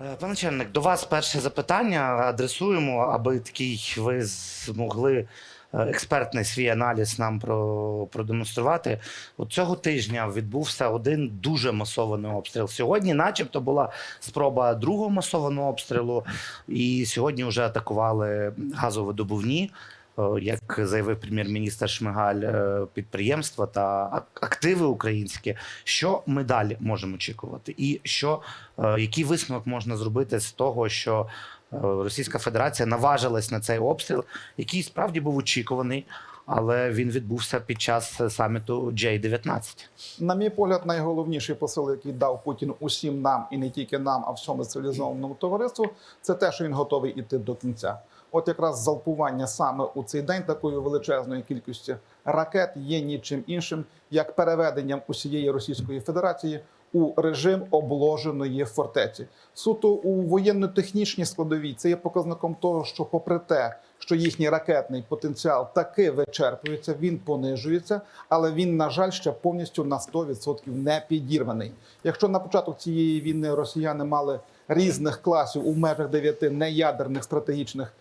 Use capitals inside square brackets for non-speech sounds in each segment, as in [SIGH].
Е, Пане начальник, до вас перше запитання адресуємо, аби такий ви змогли е, експертний свій аналіз нам про, продемонструвати. От цього тижня відбувся один дуже масований обстріл. Сьогодні, начебто, була спроба другого масованого обстрілу, і сьогодні вже атакували газовидобувні. Е, Як заявив прем'єр-міністр Шмигаль, е, підприємства та активи українські, що ми далі можемо очікувати, і що Е, Який висновок можна зробити з того, що Російська Федерація наважилась на цей обстріл, який справді був очікуваний, але він відбувся під час е, саміту J-19? На мій погляд, найголовніший посил, який дав Путін усім нам і не тільки нам, а всьому цивілізованому товариству, це те, що він готовий іти до кінця. От якраз залпування саме у цей день такої величезної кількості ракет є нічим іншим, як переведенням усієї Російської Федерації у режим обложеної фортеці. Суто у воєнно-технічній складовій це є показником того, що, попри те, що їхній ракетний потенціал таки вичерпується, він понижується, але він, на жаль, ще повністю на 100% не підірваний. Якщо на початок цієї війни росіяни мали різних класів у межах дев'яти неядерних стратегічних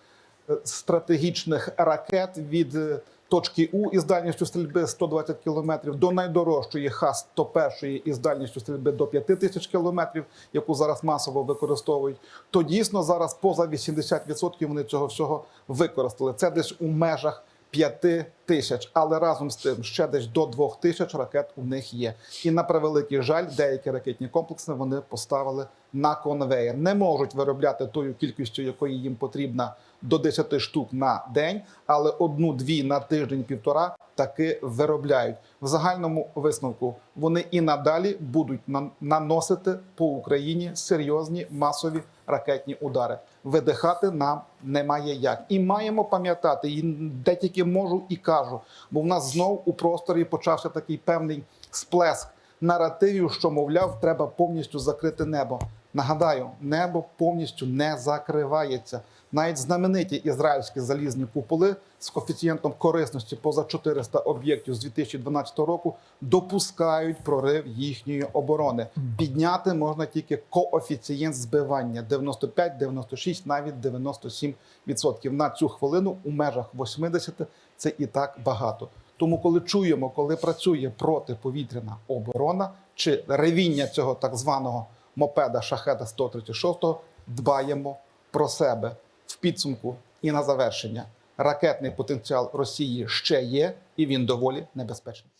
е, стратегічних ракет від е, точки У із дальністю стрільби 120 км до найдорожчої Х-101 із дальністю стрільби до 5 тисяч км, яку зараз масово використовують, то дійсно зараз поза 80% вони цього всього використали. Це десь у межах 5 тисяч, але разом з тим ще десь до 2 тисяч ракет у них є. І на превеликий жаль, деякі ракетні комплекси вони поставили на конвейер. Не можуть виробляти тою кількістю, якої їм потрібна до 10 штук на день, але одну-дві на тиждень-півтора таки виробляють. В загальному висновку вони і надалі будуть наносити по Україні серйозні масові ракетні удари. Видихати нам немає як. І маємо пам'ятати, і де тільки можу і кажу, бо в нас знов у просторі почався такий певний сплеск наративів, що мовляв, треба повністю закрити небо. Нагадаю, небо повністю не закривається. Навіть знамениті ізраїльські залізні куполи з коефіцієнтом корисності поза 400 об'єктів з 2012 року допускають прорив їхньої оборони. Підняти можна тільки коефіцієнт збивання 95, 96, навіть 97 відсотків. На цю хвилину у межах 80 це і так багато. Тому, коли чуємо, коли працює протиповітряна оборона чи ревіння цього так званого мопеда шахеда 136, дбаємо про себе в підсумку і на завершення. Ракетний потенціал Росії ще є, і він доволі небезпечний.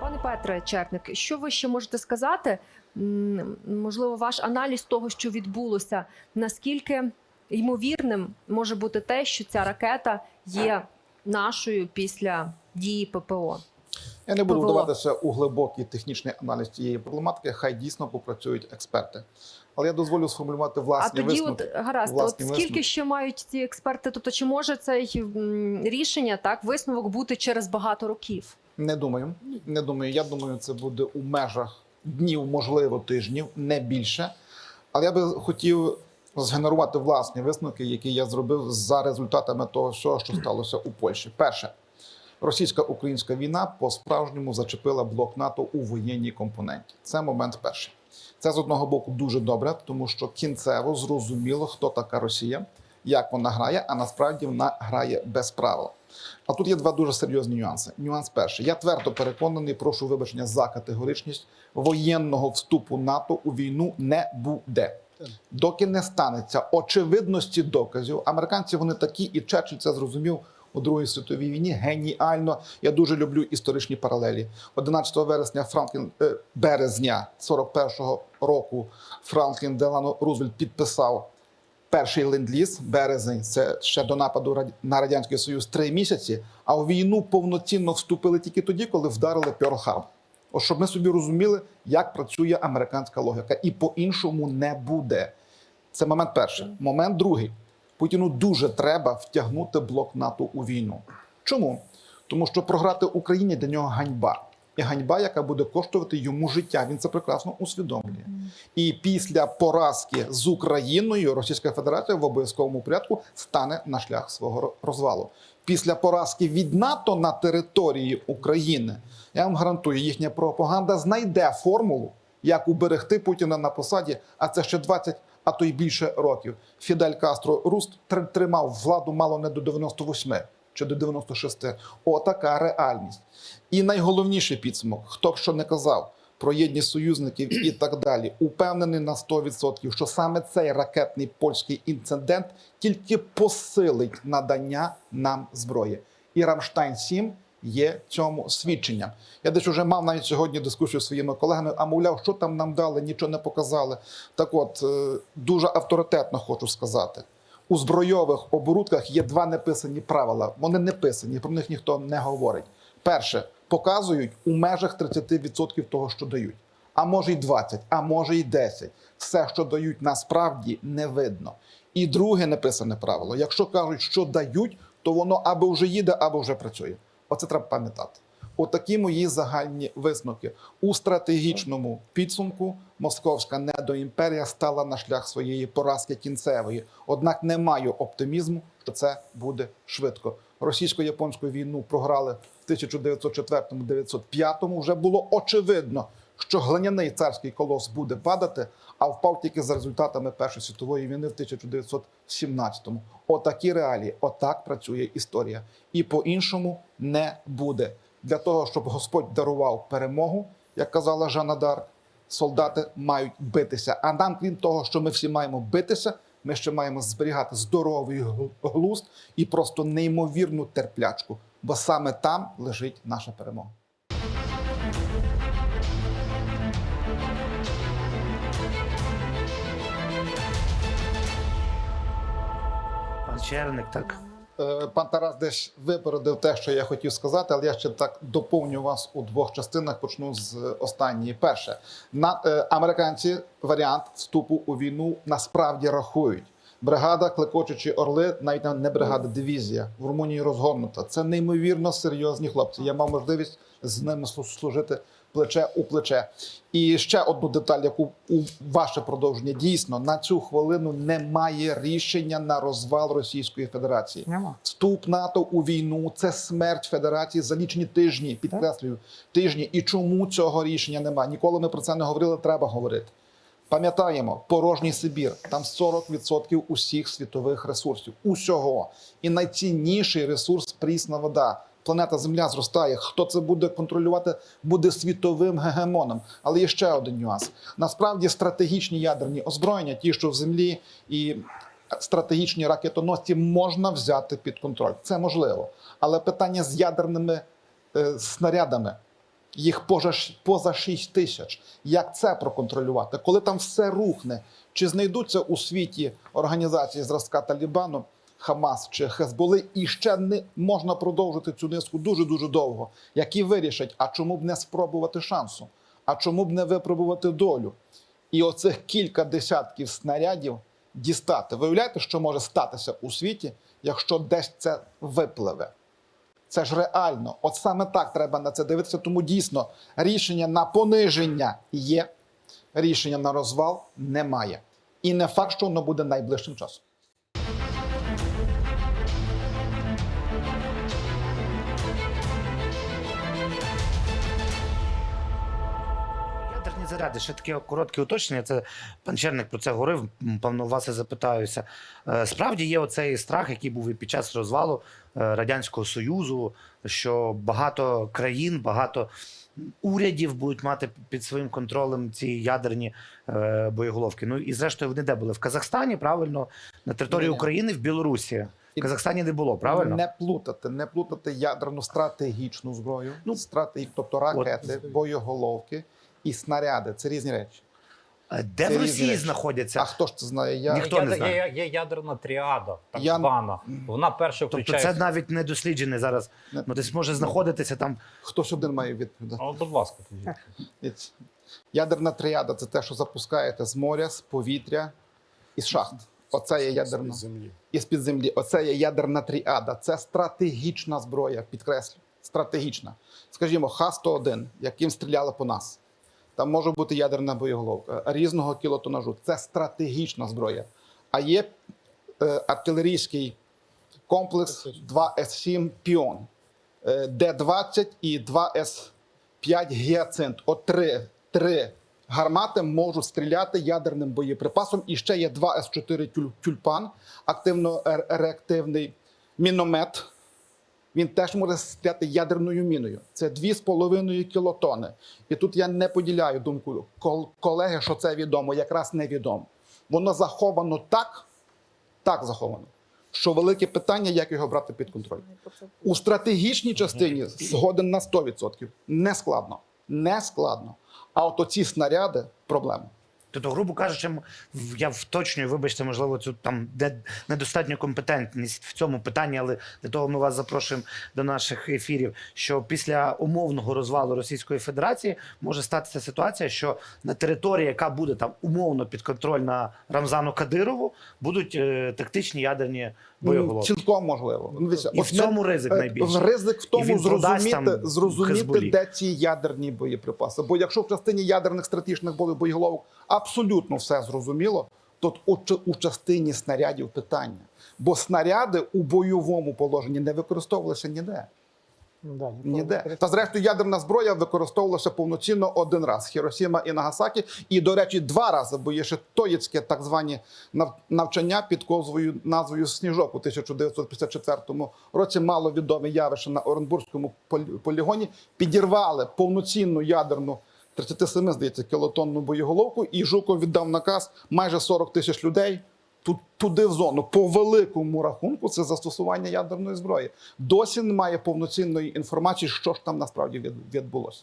Пане Петре Черник, що ви ще можете сказати? Можливо, ваш аналіз того, що відбулося, наскільки ймовірним може бути те, що ця ракета є нашою після дії ППО? Я не буду ПВО. вдаватися у глибокий технічний аналіз цієї проблематики. Хай дійсно попрацюють експерти. Але я дозволю сформулювати А тоді, висновки. от гаразд, от скільки висновки. ще мають ці експерти? Тобто, чи може цей м, рішення так висновок бути через багато років? Не думаю. Не думаю. Я думаю, це буде у межах днів, можливо, тижнів, не більше. Але я би хотів згенерувати власні висновки, які я зробив за результатами того всього, що сталося у Польщі. Перше, російсько-українська війна по-справжньому зачепила блок НАТО у воєнній компоненті. Це момент перший. Це з одного боку дуже добре, тому що кінцево зрозуміло, хто така Росія, як вона грає, а насправді вона грає без правил. А тут є два дуже серйозні нюанси. Нюанс перший. Я твердо переконаний, прошу вибачення за категоричність воєнного вступу НАТО у війну не буде. Доки не станеться очевидності доказів, американці вони такі, і Черчилль це зрозумів у Другій світовій війні. Геніально. Я дуже люблю історичні паралелі. 11 вересня Франклін е, березня 41-го року Франклін Делано Рузвельт підписав перший ленд-ліз, березень, це ще до нападу на радянський союз три місяці. А у війну повноцінно вступили тільки тоді, коли вдарили Пьорл-Харбор. Щоб ми собі розуміли, як працює американська логіка, і по-іншому не буде. Це момент перший. Момент другий. Путіну дуже треба втягнути блок НАТО у війну. Чому? Тому що програти Україні для нього ганьба. І ганьба, яка буде коштувати йому життя. Він це прекрасно усвідомлює. І після поразки з Україною Російська Федерація в обов'язковому порядку стане на шлях свого розвалу. Після поразки від НАТО на території України, я вам гарантую, їхня пропаганда знайде формулу, як уберегти Путіна на посаді, а це ще 20, а то й більше років. Фідель Кастро Руст тр- тримав владу мало не до 98 чи до 96. Отака реальність. І найголовніший підсумок, хто б що не казав про єдність союзників і [CLEARS THROAT] так далі, упевнений на 100%, що саме цей ракетний польський інцидент тільки посилить надання нам зброї. І Рамштайн 7 є цьому свідченням. Я десь вже мав навіть сьогодні дискусію зі своїми колегами, а мовляв, що там нам дали, нічого не показали. Так от, е, дуже авторитетно хочу сказати. У збройових оборудках є два неписані правила. Вони не писані, про них ніхто не говорить. Перше, показують у межах 30% того, що дають. А може й 20, а може й 10. Все, що дають, насправді не видно. І друге неписане правило: якщо кажуть, що дають, то воно або вже їде, або вже працює. Оце треба пам'ятати. Отакі мої загальні висновки. У стратегічному підсумку московська недоімперія стала на шлях своєї поразки кінцевої. Однак не маю оптимізму, що це буде швидко. Російсько-японську війну програли в 1904-1905. Вже було очевидно, що глиняний царський колос буде падати, а впав тільки за результатами Першої світової війни в 1917-му. Отакі реалії, отак працює історія. І по-іншому не буде. Для того, щоб Господь дарував перемогу, як казала Жанна Дарк, солдати мають битися. А нам, крім того, що ми всі маємо битися, ми ще маємо зберігати здоровий глузд і просто неймовірну терплячку, бо саме там лежить наша перемога. Черник, так. Е, Пан Тарас десь випередив те, що я хотів сказати, але я ще так доповню вас у двох частинах. Почну з останньої. Перше, на е, американці варіант вступу у війну насправді рахують. Бригада Клекочучі Орли, навіть не бригада, дивізія в Румунії розгорнута. Це неймовірно серйозні хлопці. Я мав можливість з ними служити плече у плече. І ще одну деталь, яку у ваше продовження дійсно на цю хвилину немає рішення на розвал Російської Федерації. Нема. Вступ НАТО у війну це смерть Федерації за лічені тижні. Підкреслюю тижні. І чому цього рішення немає? Ніколи ми про це не говорили. Треба говорити. Пам'ятаємо, порожній Сибір, там 40% усіх світових ресурсів. Усього. І найцінніший ресурс прісна вода. Планета Земля зростає. Хто це буде контролювати, буде світовим гегемоном. Але є ще один нюанс. Насправді стратегічні ядерні озброєння, ті, що в землі, і стратегічні ракетоносці можна взяти під контроль. Це можливо. Але питання з ядерними е, снарядами їх поза, поза 6 тисяч. Як це проконтролювати? Коли там все рухне, чи знайдуться у світі організації зразка Талібану, Хамас чи Хезболи, і ще не можна продовжити цю низку дуже дуже довго, які вирішать, а чому б не спробувати шансу? А чому б не випробувати долю? І оцих кілька десятків снарядів дістати. Виявляєте, що може статися у світі, якщо десь це випливе? Це ж реально. От саме так треба на це дивитися. Тому дійсно рішення на пониження є, рішення на розвал немає. І не факт, що воно буде найближчим часом. Заряди, ще таке коротке уточнення. Це пан Черник про це говорив. Певно, вас і запитаюся. Е, Справді є оцей страх, який був і під час розвалу е, Радянського Союзу, що багато країн, багато урядів будуть мати під своїм контролем ці ядерні е, боєголовки. Ну і зрештою вони де були? В Казахстані, правильно, на території. України, в Білорусі. В Казахстані не було, правильно? Не плутати, не плутати ядерну стратегічну зброю, Ну, стратег... тобто ракети, боєголовки і снаряди. Це різні речі. Е, Де Це в Росії речі. знаходяться? А хто ж це знає? Я Ніхто не є, знає. Є, є ядерна тріада, так Я- звана. Вона перша Тобто включає. це навіть не досліджений зараз. Не- Ну, десь може знаходитися там. хтось один має відповідати. О, будь ласка, тоді. Ядерна тріада це те, що запускаєте з моря, з повітря і з шахт. Оце є ядерна землі. і з під землі. Оце є ядерна тріада. Це стратегічна зброя, підкреслю. Стратегічна. Скажімо, Х-101, яким стріляли по нас. Там може бути ядерна боєголовка різного кілотонажу. Це стратегічна зброя. А є е, артилерійський комплекс 2С7 Піон, е, Д-20 і 2С5 Гіацинт. От три, три гармати можуть стріляти ядерним боєприпасом. І ще є 2С4 тюль- тюльпан, активно реактивний міномет. Він теж може стріляти ядерною міною. Це 2,5 кілотони. І тут я не поділяю думку кол- колеги, що це відомо, якраз невідомо. Воно заховано так, так заховано, що велике питання, як його брати під контроль. У стратегічній частині згоден на 100%. Не складно. Не складно. А от оці снаряди проблема. Тобто, грубо кажучи, в- я вточнюю, вибачте, можливо, цю там де недостатню компетентність в цьому питанні, але для того ми вас запрошуємо до наших ефірів. Що після умовного розвалу Російської Федерації може статися ситуація, що на території, яка буде там умовно підконтрольна Рамзану Кадирову, будуть е, тактичні ядерні боєголовки. Цілком можливо. Ну, І от в цьому ризик Е, найбільший. Ризик в тому зрозуміти, там зрозуміти Хезболі. де ці ядерні боєприпаси. Бо якщо в частині ядерних стратегічних бо- боєголовок абсолютно все зрозуміло, то у, частині снарядів питання. Бо снаряди у бойовому положенні не використовувалися ніде. Ніде. Та зрештою ядерна зброя використовувалася повноцінно один раз Хіросіма і Нагасакі. І, до речі, два рази, бо є ще Тоїцьке так звані нав- навчання під ковзовою назвою Сніжок у 1954 році. Маловідоме явище на Оренбурзькому полі- полігоні підірвали повноцінну ядерну 37, здається, кілотонну боєголовку, і Жуков віддав наказ майже 40 тисяч людей. Тут туди в зону по великому рахунку це застосування ядерної зброї. Досі немає повноцінної інформації, що ж там насправді відбулося.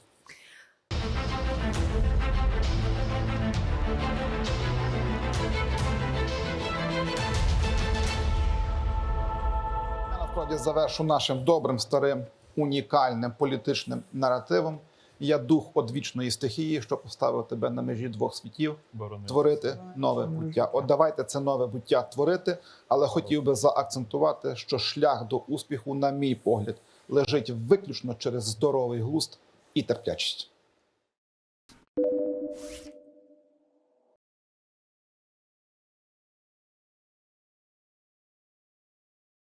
Я насправді завершу нашим добрим, старим, унікальним політичним наративом. Я дух одвічної стихії, що поставив тебе на межі двох світів творити нове буття. От давайте це нове буття творити, але хотів би заакцентувати, що шлях до успіху, на мій погляд, лежить виключно через здоровий глузд і терплячість.